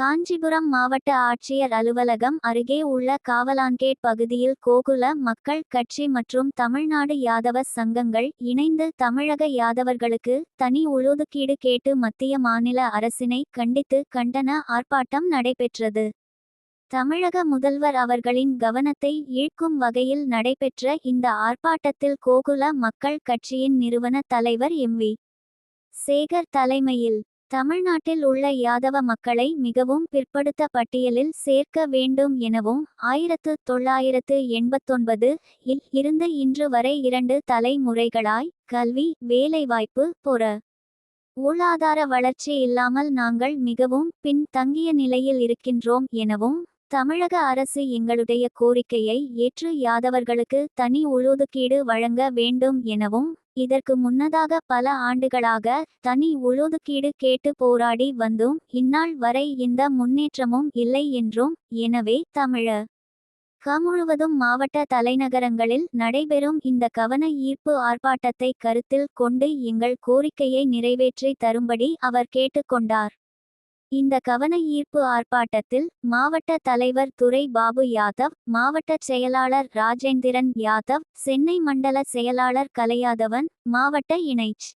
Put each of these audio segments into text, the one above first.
காஞ்சிபுரம் மாவட்ட ஆட்சியர் அலுவலகம் அருகே உள்ள காவலான்கேட் பகுதியில் கோகுல மக்கள் கட்சி மற்றும் தமிழ்நாடு யாதவ சங்கங்கள் இணைந்து தமிழக யாதவர்களுக்கு தனி ஒழுதுக்கீடு கேட்டு மத்திய மாநில அரசினை கண்டித்து கண்டன ஆர்ப்பாட்டம் நடைபெற்றது. தமிழக முதல்வர் அவர்களின் கவனத்தை ஈர்க்கும் வகையில் நடைபெற்ற இந்த ஆர்ப்பாட்டத்தில் கோகுல மக்கள் கட்சியின் நிறுவன தலைவர் எம்வி சேகர் தலைமையில் தமிழ்நாட்டில் உள்ள யாதவ மக்களை மிகவும் பிற்படுத்த பட்டியலில் சேர்க்க வேண்டும் எனவும் ஆயிரத்து தொள்ளாயிரத்து எண்பத்தொன்பது இல் இருந்து இன்று வரை இரண்டு தலைமுறைகளாய் கல்வி வேலைவாய்ப்பு பொற பொருளாதார வளர்ச்சி இல்லாமல் நாங்கள் மிகவும் பின் தங்கிய நிலையில் இருக்கின்றோம் எனவும் தமிழக அரசு எங்களுடைய கோரிக்கையை ஏற்று யாதவர்களுக்கு தனி ஒழுதுக்கீடு வழங்க வேண்டும் எனவும் இதற்கு முன்னதாக பல ஆண்டுகளாக தனி ஒழுதுக்கீடு கேட்டு போராடி வந்தும் இந்நாள் வரை இந்த முன்னேற்றமும் இல்லை என்றும் எனவே தமிழ க முழுவதும் மாவட்ட தலைநகரங்களில் நடைபெறும் இந்த கவன ஈர்ப்பு ஆர்ப்பாட்டத்தை கருத்தில் கொண்டு எங்கள் கோரிக்கையை நிறைவேற்றி தரும்படி அவர் கேட்டுக்கொண்டார். இந்த கவன ஈர்ப்பு ஆர்ப்பாட்டத்தில் மாவட்ட தலைவர் துரை பாபு யாதவ் மாவட்ட செயலாளர் ராஜேந்திரன் யாதவ் சென்னை மண்டல செயலாளர் கலையாதவன் மாவட்ட இணைச்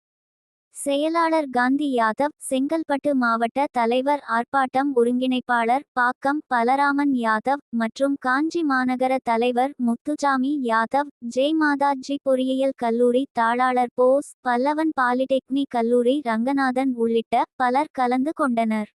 செயலாளர் காந்தி யாதவ் செங்கல்பட்டு மாவட்ட தலைவர் ஆர்ப்பாட்டம் ஒருங்கிணைப்பாளர் பாக்கம் பலராமன் யாதவ் மற்றும் காஞ்சி மாநகர தலைவர் முத்துசாமி யாதவ் ஜெய் மாதாஜி பொறியியல் கல்லூரி தாளாளர் போஸ் பல்லவன் பாலிடெக்னிக் கல்லூரி ரங்கநாதன் உள்ளிட்ட பலர் கலந்து கொண்டனர்.